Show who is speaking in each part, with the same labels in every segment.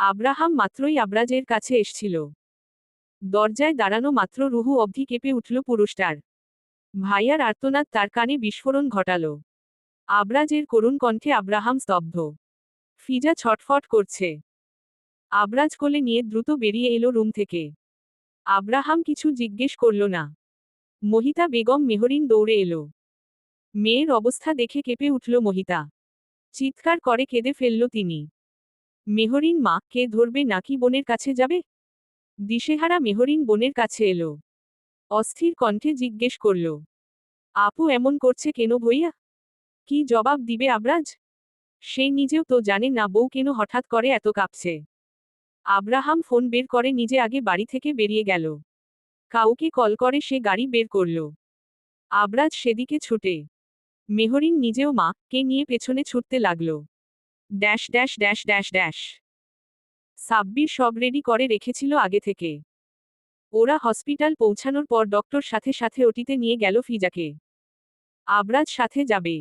Speaker 1: Abraham মাত্রই আব্রাজের কাছে এসছিল। দরজায় দাঁড়ানো মাত্র রুহু অবধি কেঁপে উঠল পুরুষটার। ভাইয়ার আর্তনাদ তার কানে বিস্ফোরণ ঘটাল। আব্রাজের করুণ কণ্ঠে আব্রাহাম স্তব্ধ। ফিজা ছটফট করছে। আব্রাজ কোলে নিয়ে দ্রুত বেরিয়ে এলো রুম থেকে। আব্রাহাম কিছু জিজ্ঞেস করল না। মহিতা বেগম মেহরিন দৌড়ে এলো। মেয়ের অবস্থা দেখে কেঁপে উঠল মহিতা। চিৎকার করে কেঁদে ফেলল তিনি। মেহরিন মা, কে ধরবে নাকি বোনের কাছে যাবে? দিশেহারা মেহরিন বোনের কাছে এলো। অস্থির কণ্ঠে জিজ্ঞেস করল, আপু এমন করছে কেন ভইয়া? কি জবাব দিবে আবরাজ? সে নিজেও তো জানে না বউ কেন হঠাৎ করে এত কাঁপছে। আব্রাহাম ফোন বের করে নিজে আগে বাড়ি থেকে বেরিয়ে গেল। কাউকে কল করে সে গাড়ি বের করল। আবরাজ সেদিকে ছুটে। মেহরিন নিজেও মা, কে নিয়ে পেছনে ছুটতে লাগল। Dash dash dash dash dash. Sabbir সব রেডি করে রেখেছিল আগে থেকে। ওরা হসপিটাল পৌঁছানোর পর ডক্টর সাথে সাথে ওটিতে নিয়ে গেল ফিজাকে। আবরাজ সাথে যাবে।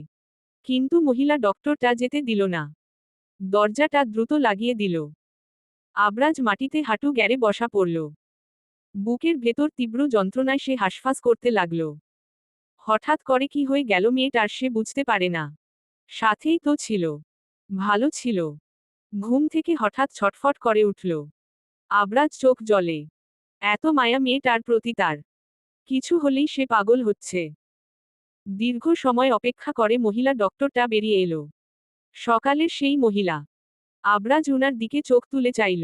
Speaker 1: কিন্তু মহিলা ডক্টরটা যেতে দিল না। দরজাটা দ্রুত লাগিয়ে দিল। আবরাজ মাটিতে হাঁটু গ্যারে বসা পড়ল। বুকের ভেতর তীব্র যন্ত্রণায় সে হাসফাস করতে লাগল। হঠাৎ করে কি হয়ে গেল মেয়েটার সে বুঝতে পারে না। সাথেই তো ছিল। ভালো ছিল। ঘুম থেকে হঠাৎ ছটফট করে উঠল। আবরাজ চোখ জলে। এত মায়া মেয়েটার প্রতি তার। কিছু হলেই সে পাগল হচ্ছে। দীর্ঘ সময় অপেক্ষা করে মহিলা ডক্টরটা বেরিয়ে এলো। সকালের সেই মহিলা। আবরাজ উনার দিকে চোখ তুলে চাইল।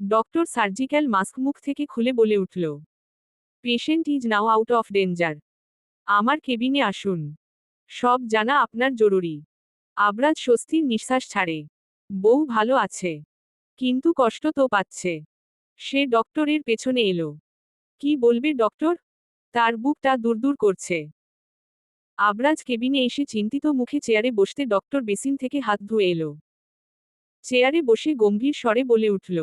Speaker 1: ডক্টর সার্জিক্যাল মাস্ক মুখ থেকে খুলে বলে উঠল patient is now out of danger আমার কেবিনে আসুন। সব জানা আপনার জরুরি। আবরাজ স্বস্তির নিঃশ্বাস ছাড়ে। বউ ভালো আছে। কিন্তু কষ্ট তো পাচ্ছে। সে ডক্টরের পেছনে এলো। কি বলবে ডক্টর? তার বুকটা দূর করছে। আবরাজ কেবিনে এসে চিন্তিত মুখে চেয়ারে বসতে ডক্টর বেসিন থেকে হাত ধুয়ে এলো। চেয়ারে বসে গম্ভীর স্বরে বলে উঠল,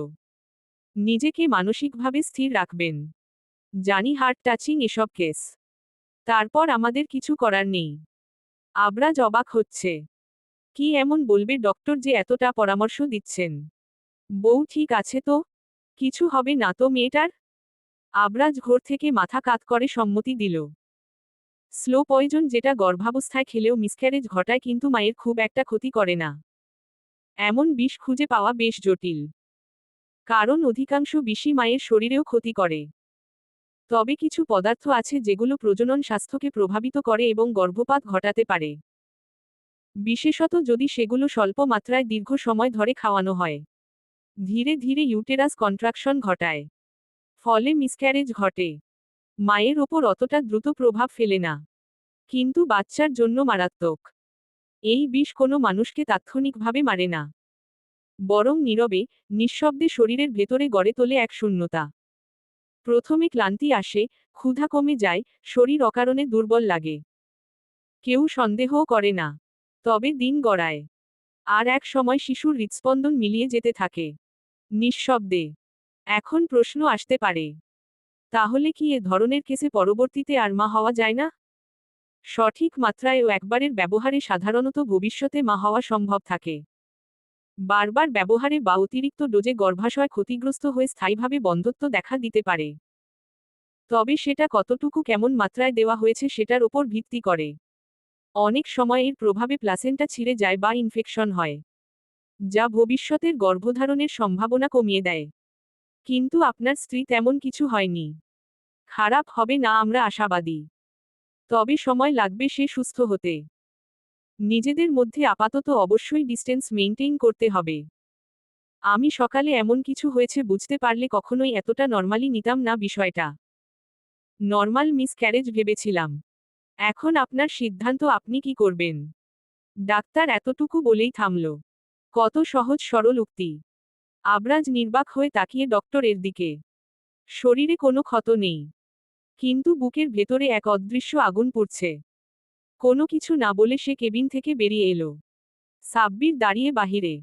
Speaker 1: নিজেকে মানসিকভাবে স্থির রাখবেন। জানি হার্ট টাচিং এসব কেস। তারপর আমাদের কিছু করার নেই। আবরাজ অবাক হচ্ছে। কি এমন বলবে ডক্টর যে এতটা পরামর্শ দিচ্ছেন? বউ ঠিক আছে তো? কিছু হবে না তো মেয়েটার? আবরাজ ঘোর থেকে মাথা কাত করে সম্মতি দিল। স্লো পয়জন যেটা গর্ভাবস্থায় খেলেও মিসক্যারেজ ঘটায় কিন্তু মায়ের খুব একটা ক্ষতি করে না। এমন বিষ খুঁজে পাওয়া বেশ জটিল। কারণ অধিকাংশ বিষই মায়ের শরীরেও ক্ষতি করে। তবে কিছু পদার্থ আছে যেগুলো প্রজনন স্বাস্থ্যকে প্রভাবিত করে এবং গর্ভপাত ঘটাতে পারে। বিশেষত যদি সেগুলো স্বল্প মাত্রায় দীর্ঘ সময় ধরে খাওয়ানো হয়। ধীরে ধীরে ইউটেরাস কন্ট্রাকশন ঘটায়। ফলে মিসক্যারেজ ঘটে। মায়ের ওপর অতটা দ্রুত প্রভাব ফেলে না। কিন্তু বাচ্চার জন্য মারাত্মক। এই বিষ কোনো মানুষকে তাৎক্ষণিকভাবে মারে না। বরং নীরবে, নিঃশব্দে শরীরের ভেতরে গড়ে তোলে এক শূন্যতা। প্রথমে ক্লান্তি আসে, ক্ষুধা কমে যায়, শরীর অকারণে দুর্বল লাগে। কেউ সন্দেহও করে না। তবে দিন গড়ায়। আর এক সময় শিশুর হৃৎস্পন্দন মিলিয়ে যেতে থাকে। নিঃশব্দে। এখন প্রশ্ন আসতে পারে। তাহলে কি এ ধরনের কেসে পরবর্তীতে আর মা হওয়া যায় না? সঠিক মাত্রায় ও একবারের ব্যবহারে সাধারণত ভবিষ্যতে মা হওয়া সম্ভব থাকে। বারবার ব্যবহারে বা অতিরিক্ত ডোজে গর্ভাশয় ক্ষতিগ্রস্ত হয়ে স্থায়ীভাবে বন্ধত্ব দেখা দিতে পারে। তবে সেটা কতটুকু কেমন মাত্রায় দেওয়া হয়েছে সেটার ওপর ভিত্তি করে। অনেক সময় এর প্রভাবে প্লাসেন্টা ছিঁড়ে যায় বা ইনফেকশন হয়, যা ভবিষ্যতের গর্ভধারণের সম্ভাবনা কমিয়ে দেয়। কিন্তু আপনার স্ত্রী তেমন কিছু হয়নি। খারাপ হবে না, আমরা আশাবাদী। তবে সময় লাগবে সে সুস্থ হতে। নিজেদের মধ্যে আপাতত অবশ্যই ডিস্টেন্স মেনটেইন করতে হবে। আমি সকালে এমন কিছু হয়েছে বুঝতে পারলে কখনোই এতটা নর্মালি নিতাম না বিষয়টা। নর্মাল মিস ক্যারেজ ভেবেছিলাম। এখন আপনার সিদ্ধান্ত আপনি কি করবেন? ডাক্তার এতটুকু বলেই থামল। কত সহজ সরল উক্তি। আবরাজ নির্বাক হয়ে তাকিয়ে ডক্টরের দিকে। শরীরে কোনো ক্ষত নেই। কিন্তু বুকের ভেতরে এক অদৃশ্য আগুন পুড়ছে। কোনো কিছু না বলে সে কেবিন থেকে বেরিয়ে এলো। সাব্বির দাঁড়িয়ে বাহিরে।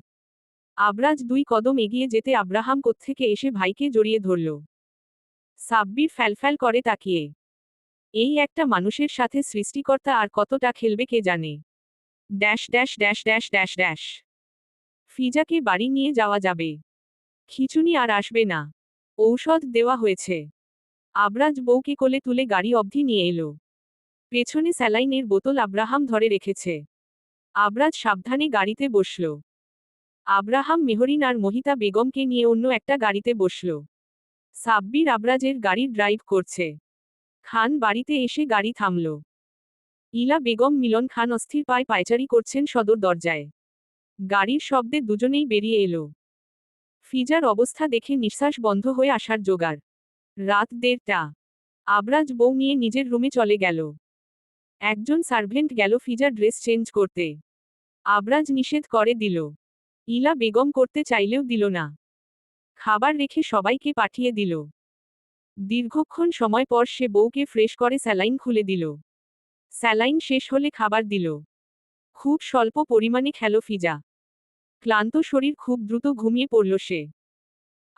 Speaker 1: আবরাজ দুই কদম এগিয়ে যেতে আব্রাহাম কোত্থেকে এসে ভাইকে জড়িয়ে ধরল। সাব্বির ফ্যালফ্যাল করে তাকিয়ে। এই একটা মানুষের সাথে সৃষ্টিকর্তা আর কতটা খেলবে কে জানে। Dash dash dash dash dash dash. ফিজাকে বাড়ি নিয়ে যাওয়া যাবে। খিচুনি আর আসবে না। ঔষধ দেওয়া হয়েছে। আবরাজ বউকে কোলে তুলে গাড়ি অবধি নিয়ে এলো। পেছনে স্যালাইনের বোতল আব্রাহাম ধরে রেখেছে। আবরাজ সাবধানে গাড়িতে বসল। আব্রাহাম, মেহরিন আর মহিতা বেগমকে নিয়ে অন্য একটা গাড়িতে বসল। সাব্বির আবরাজের গাড়ির ড্রাইভ করছে। খান বাড়িতে এসে গাড়ি থামল। ইলা বেগম মিলন খান অস্থির পায় পায়চারি করছেন সদর দরজায়। গাড়ির শব্দে দুজনেই বেরিয়ে এলো। ফিজার অবস্থা দেখে নিঃশ্বাস বন্ধ হয়ে আসার জোগাড়। রাত দেড়টা। আবরাজ বউ নিয়ে নিজের রুমে চলে গেল। একজন সার্ভেন্ট গেল ফিজার ড্রেস চেঞ্জ করতে। আবরাজ নিষেধ করে দিল। ইলা বেগম করতে চাইলেও দিল না। খাবার রেখে সবাইকে পাঠিয়ে দিল। দীর্ঘক্ষণ সময় পর সে বউকে ফ্রেশ করে স্যালাইন খুলে দিল। স্যালাইন শেষ হলে খাবার দিল। খুব স্বল্প পরিমাণে খেলো ফিজা। ক্লান্ত শরীর খুব দ্রুত ঘুমিয়ে পড়ল সে।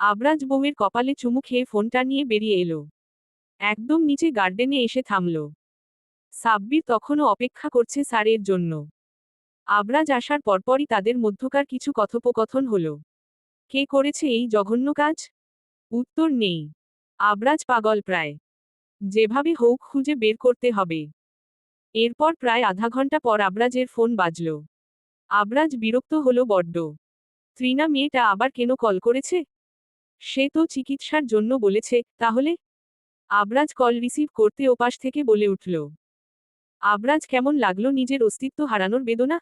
Speaker 1: আবরাজ বউয়ের কপালে চুমু খেয়ে ফোনটা নিয়ে বেরিয়ে এলো। একদম নিচে গার্ডেনে এসে থামল। সাব্বির তখনও অপেক্ষা করছে স্যারের জন্য। আবরাজ আসার পরপরই তাদের মধ্যকার কিছু কথোপকথন হল। কে করেছে এই জঘন্য কাজ? উত্তর নেই। আবরাজ পাগল প্রায়। যেভাবে হোক খুঁজে বের করতে হবে। এরপর প্রায় আধা ঘণ্টা পর আবরাজের ফোন বাজল। আবরাজ বিরক্ত হলো বড্ড। ত্রিনা মেয়েটা আবার কেন কল করেছে? সে তো চিকিৎসার জন্য বলেছে, তাহলে? আবরাজ কল রিসিভ করতে ওপাশ থেকে বলে উঠল। আবরাজ কেমন লাগল নিজের অস্তিত্ব হারানোর বেদনা?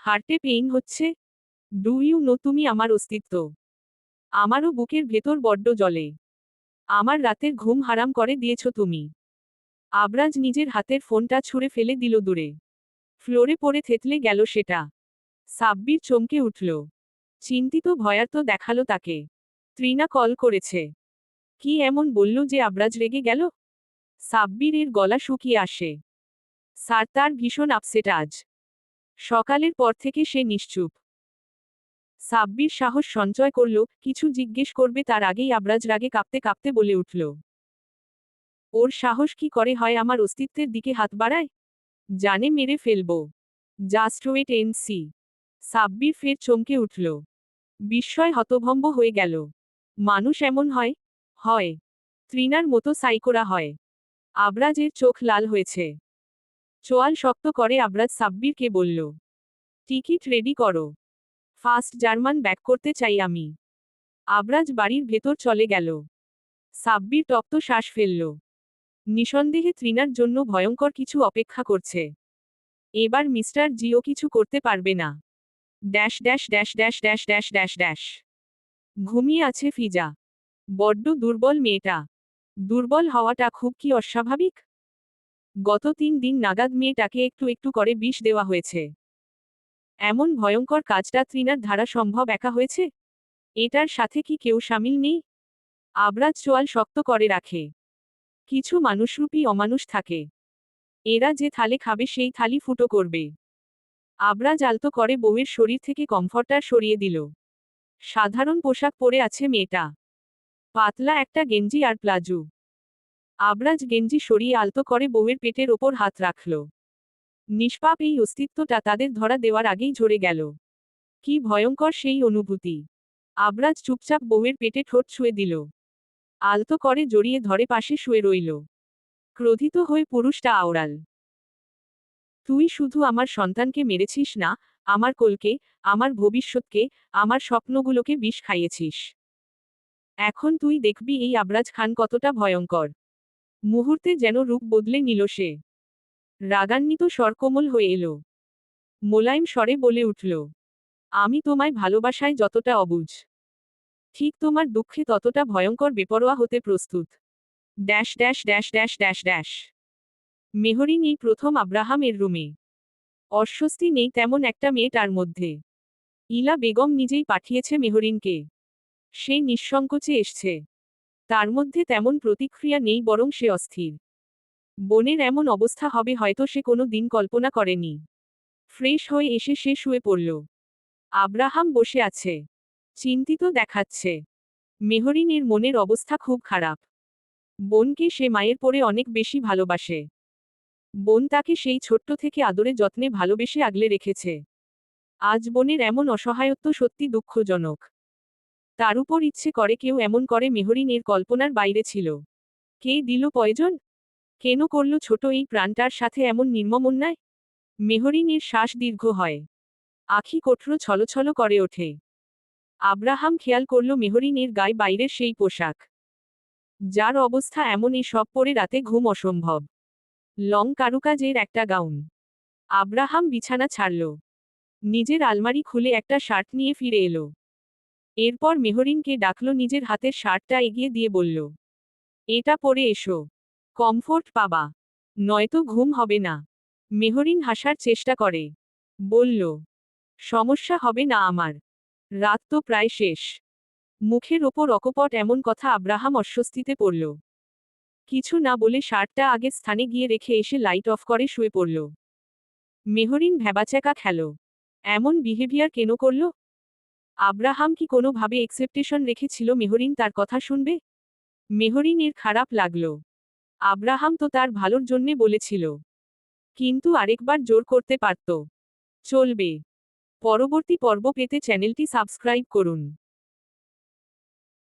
Speaker 1: হার্টে পেইন হচ্ছে? ডু ইউ নো তুমি আমার অস্তিত্ব? আমারও বুকের ভেতর বড্ড জলে আমার রাতের ঘুম হারাম করে দিয়েছ তুমি। আবরাজ নিজের হাতের ফোনটা ছুঁড়ে ফেলে দিল দূরে। ফ্লোরে পড়ে থেতলে গেল সেটা। সাব্বির চমকে উঠল। চিন্তিত ভয়ার্ত দেখাল তাকে। ত্রিনা কল করেছে। কি এমন বলল যে আবরাজ রেগে গেল? সাব্বিরের গলা শুকিয়ে আসে। স্যার, তার ভীষণ আপসেট আজ। সকালের পর থেকে সে নিশ্চুপ। সাব্বির সাহস সঞ্চয় করল, কিছু জিজ্ঞেস করবে তার আগেই আবরাজ রাগে কাঁপতে কাঁপতে বলে উঠল। ওর সাহস কি করে হয় আমার অস্তিত্বের দিকে হাত বাড়ায়? জানে মেরে ফেলব। Just wait N C. Sabbir ফের চমকে উঠল। বিস্ময় হতভম্ব হয়ে গেল। মানুষ এমন হয়? হয়। ত্রিনার মতো সাইকোরা হয়। আবরাজের চোখ লাল হয়েছে। চোয়াল শক্ত করে আবরাজ সাব্বিরকে বলল, টিকিট রেডি করো। ফার্স্ট জার্মান ব্যাক করতে চাই আমি। আবরাজ বাড়ির ভেতর চলে গেল। সাব্বির তপ্ত শ্বাস ফেলল। নিঃসন্দেহে ত্রিনার জন্য ভয়ঙ্কর কিছু অপেক্ষা করছে। এবার মিস্টার জিও কিছু করতে পারবে না। Dash dash dash dash dash dash dash dash. ঘুমিয়ে আছে ফিজা। বড্ড দুর্বল মেয়েটা। দুর্বল হওয়াটা খুব কি অস্বাভাবিক? গত তিন দিন নাগাদ মেয়েটাকে একটু একটু করে বিষ দেওয়া হয়েছে। এমন ভয়ঙ্কর কাজটা ত্রিনার ধারা সম্ভব একা হয়েছে? এটার সাথে কি কেউ সামিল নেই? আবরাজ চোয়াল শক্ত করে রাখে। কিছু মানুষরূপী অমানুষ থাকে। এরা যে থালে খাবে সেই থালি ফুটো করবে। আবরাজ আলতো করে বউয়ের শরীর থেকে কমফর্টার সরিয়ে দিল। সাধারণ পোশাক পরে আছে মেয়েটা। পাতলা একটা গেঞ্জি আর প্লাজু। আবরাজ গেঞ্জি সরিয়ে আলতো করে বউয়ের পেটের ওপর হাত রাখল। নিষ্পাপ এই অস্তিত্বটা তাদের ধরা দেওয়ার আগেই ঝরে গেল। কি ভয়ঙ্কর সেই অনুভূতি। আবরাজ চুপচাপ বউয়ের পেটে ঠোঁট ছুঁয়ে দিল। আলতো করে জড়িয়ে ধরে পাশে শুয়ে রইল। ক্রোধিত হয়ে পুরুষটা আওড়াল। তুই শুধু আমার সন্তানকে মেরেছিস না, আমার কোলকে, আমার ভবিষ্যৎকে, আমার স্বপ্নগুলোকে বিষ খাইয়েছিস। এখন তুই দেখবি এই আবরাজ খান কতটা ভয়ঙ্কর। মুহূর্তে যেন রূপ বদলে নিল সে। রাগান্বিত স্বরকোমল হয়ে এলো। মোলায়েম স্বরে বলে উঠল, আমি তোমায় ভালোবাসায় যতটা অবুঝ ঠিক তোমার দুঃখে ততটা ভয়ঙ্কর বেপরোয়া হতে প্রস্তুত। Dash dash dash dash dash dash. Mehreen এই প্রথম আব্রাহামের রুমে। অস্বস্তি নেই তেমন একটা মেয়ে তার মধ্যে। ইলা বেগম নিজেই পাঠিয়েছে মেহরিনকে। সে নিঃসংকোচে এসছে। তার মধ্যে তেমন প্রতিক্রিয়া নেই বরং সে অস্থির। বোনের এমন অবস্থা হবে হয়তো সে কোনো দিন কল্পনা করেনি। ফ্রেশ হয়ে এসে সে শুয়ে পড়ল। আব্রাহাম বসে আছে। চিন্তিত দেখাচ্ছে। মেহরিনের মনের অবস্থা খুব খারাপ। বোনকে সে মায়ের পরে অনেক বেশি ভালোবাসে। বোন তাকে সেই ছোট্ট থেকে আদরে যত্নে ভালোবেসে আগলে রেখেছে। আজ বোনের এমন অসহায়ত্ব সত্যি দুঃখজনক। তার উপর ইচ্ছে করে কেউ এমন করে মেহরিন এর কল্পনার বাইরে ছিল। কে দিল পয়জন কেন করল ছোট এই প্রাণটার সাথে এমন নির্মম অন্যায়? মেহরিনের শ্বাস দীর্ঘ হয়। আখি কঠোর ছলছল করে ওঠে। আব্রাহাম খেয়াল করল মেহরিনের গায়ে বাইরের সেই পোশাক। যার অবস্থা এমন সব পরে রাতে ঘুম অসম্ভব। লং কারুকাজের একটা গাউন। আব্রাহাম বিছানা ছাড়ল। নিজের আলমারি খুলে একটা শার্ট নিয়ে ফিরে এলো। এরপর মেহরিনকে ডাকল নিজের হাতের শার্টটা এগিয়ে দিয়ে বলল, এটা পরে এসো। কমফোর্ট পাবা নয়তো ঘুম হবে না। মেহরিন হাসার চেষ্টা করে। বলল, সমস্যা হবে না আমার। রাত তো প্রায় শেষ। মুখের ওপর অকপট এমন কথা আব্রাহাম অস্বস্তিতে পড়ল। কিছু না বলে শার্টটা আগে স্থানে গিয়ে রেখে এসে লাইট অফ করে শুয়ে পড়ল। মেহরিন ভ্যাবাচ্যাকা খেল। এমন বিহেভিয়ার কেন করল? আব্রাহাম কি কোনোভাবে এক্সেপ্টেশন রেখেছিল মেহরিন তার কথা শুনবে? মেহরিন এর খারাপ লাগল। আব্রাহাম তো তার ভালোর জন্যে বলেছিল। কিন্তু আরেকবার জোর করতে পারত। চলবে। পরবর্তী পর্ব পেতে চ্যানেলটি সাবস্ক্রাইব করুন।